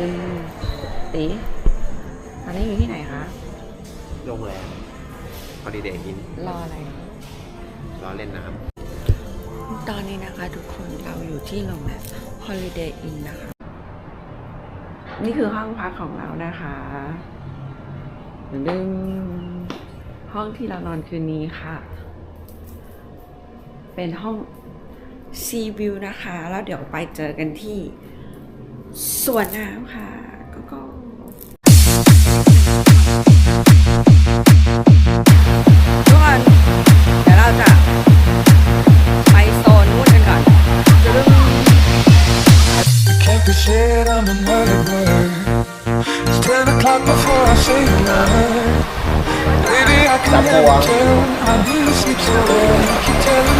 ดึงตีตอนนี้อยู่ที่ไหนคะ โรงแรมฮอลิเดย์อินรออะไร รอเล่นน้ตอนนี้นะคะทุกคนเราอยู่ที่โรงแรม Holiday Inn นะคะ นี่คือห้องพักของเรานะคะดึงห้องที่เรานอนคืนนี้ค่ะ เป็นห้อง Sea View นะคะ แล้วเดี๋ยวไปเจอกันที่ สวนน้ำค่ะก็ก็ทุกคนเดี๋ยวเราจะไปโซนนู้นกันก่อนจะดึง Can't be shit, I'm a murder bird. It's 10 o'clock before I say goodnight. Baby, I can never tell how do you sleep so well. You keep telling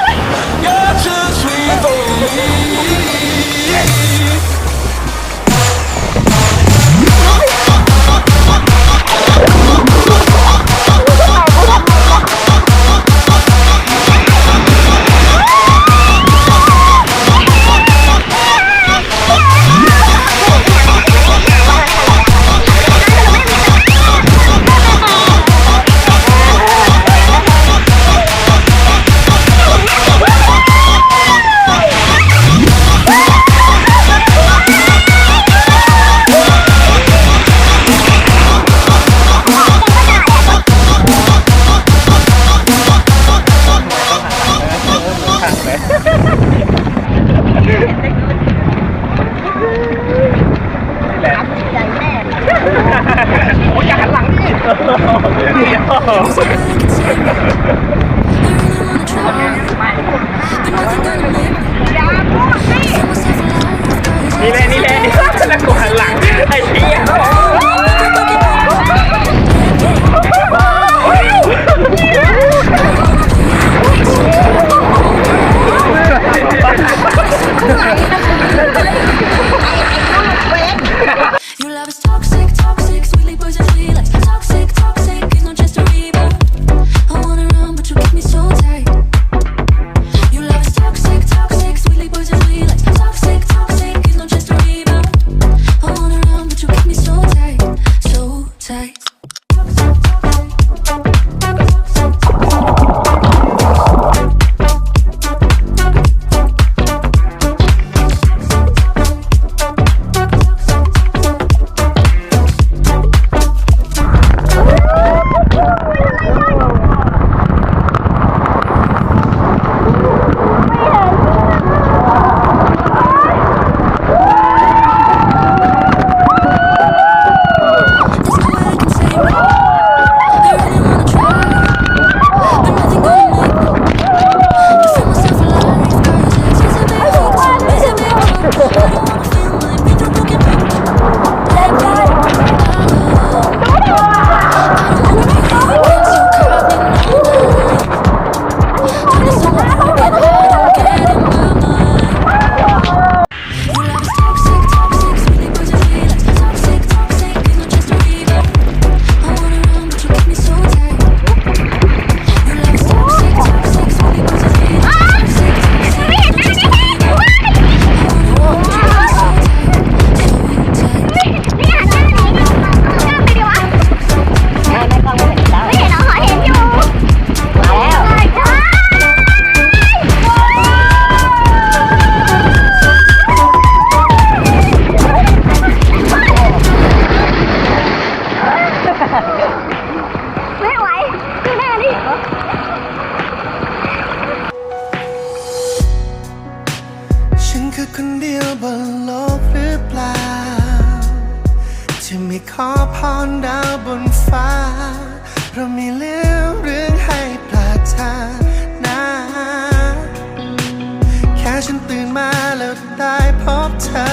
เธอ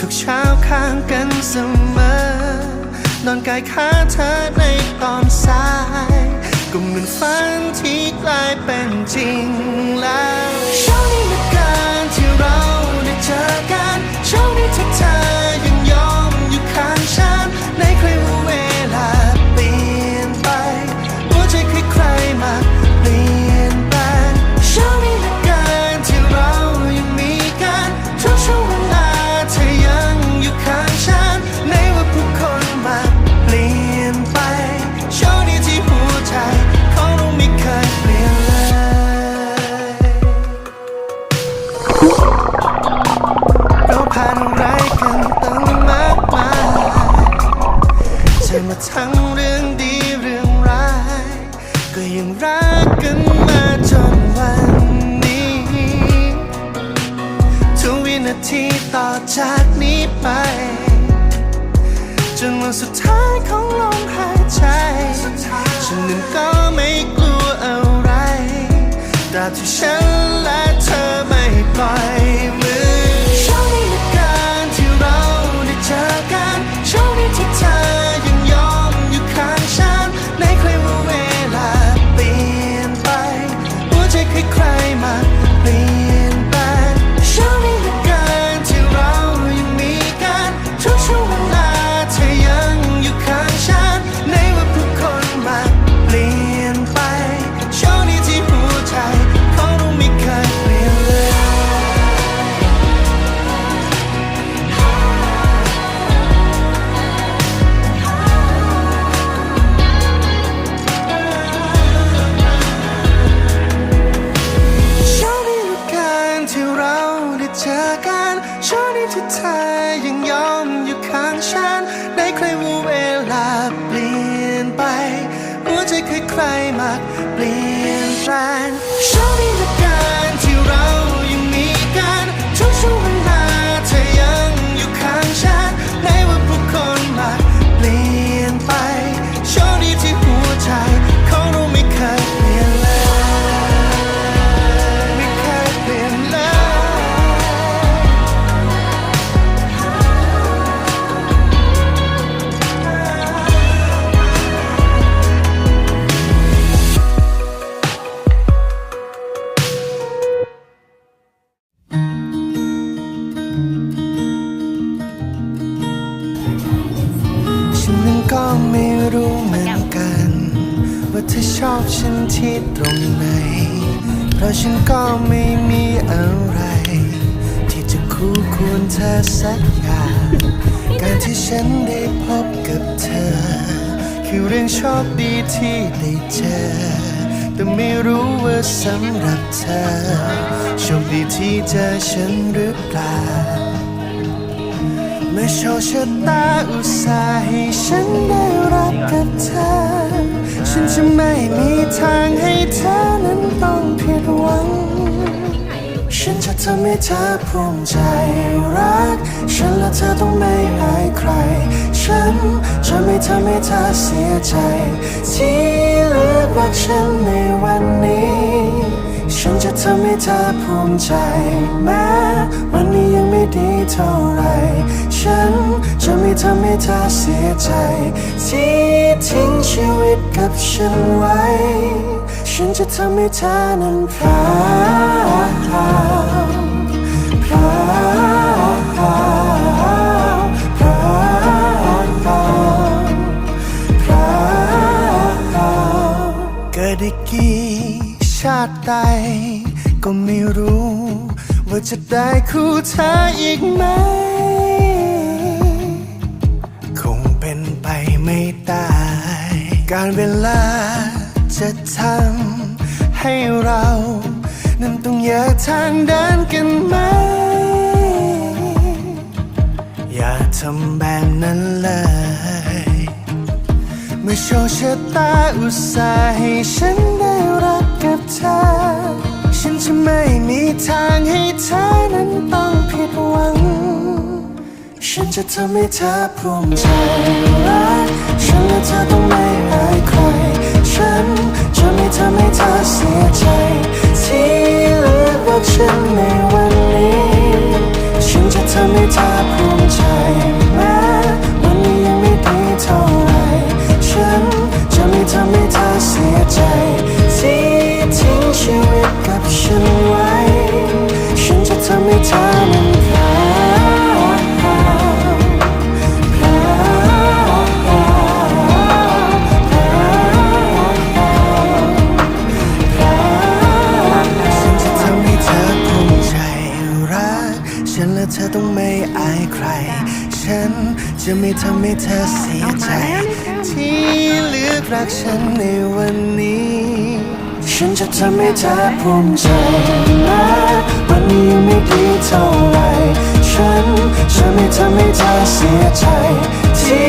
ทุกๆเช้าข้างกันเสมอนอนกายข้าเธอในตอนสายก็เหมือนฝันที่กลายเป็นจริงแล้วเช้านี้ละกันที่เราได้เจอกันเช้านี้ที่เธอยังยอมอยู่ข้างฉันในใคร ตร ได้เจอกันช่วงนี้ที่เธอยังยอมอยู่ข้างฉันในใครว่าเวลาเปลี่ยนไปหัวใจใคร ก็ไม่รู้เหมือนกัน ว่าเธอชอบฉันที่ตรงไหน เพราะฉันก็ไม่มีอะไร ที่จะคู่ควรเธอสักอย่างการที่ฉันได้พบกับเธอ คือเรื่องโชคดีที่ได้เจอ แต่ไม่รู้ว่าสำหรับเธอโชคดีที่เจอฉันหรือเปล่า มื่อโชคชะตาอุตส่าห์ให้ฉันได้รักกับเธอ ฉันจะไม่มีทางให้เธอนั้นต้องผิดหวัง ฉันจะทำให้เธอภูมิใจรัก ฉันและเธอต้องไม่อายใคร ฉันจะไม่ทำให้เธอเสียใจ ที่เลือกรักฉันในวัน ฉันจะทำให้เธอภูมิใจ แม้วันนี้ยังไม่ดีเท่าไร ฉันจะไม่ทำให้เธอเสียใจ ที่ทิ้งชีวิตกับฉันไว้ ฉันจะทำให้เธอนั้นพราพราพราพราวพราวเกิดได้กี่ ชาติใดก็ไม่รู้ ว่าจะได้คู่เธออีกไหม คงเป็นไปไม่ได้การเวลาจะทำให้เรา นั้นต้องแยกทางเดินกันไหม อย่าทำแบบนั้นเลย มื่อโชคชะตาอุตส่าห์ให้ฉันได้รักกับเธอ ฉันจะไม่มีทางให้เธอนั้นต้องผิดหวัง ฉันจะทำให้เธอภูมิใจรักฉันและเธอต้องไม่ ทำให้เธอเสียใจ ที่เลือกรักฉันในวันนี้ ฉันจะทำให้เธอภูมิใจนะวันนี้ไม่ดีเท่าไหร่ฉันจะไม่ทำให้เธอเสียใจ ที่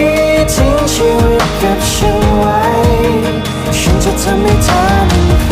ทิ้งชีวิตกับฉันไว้ ฉันจะทำให้เธอเป็นใค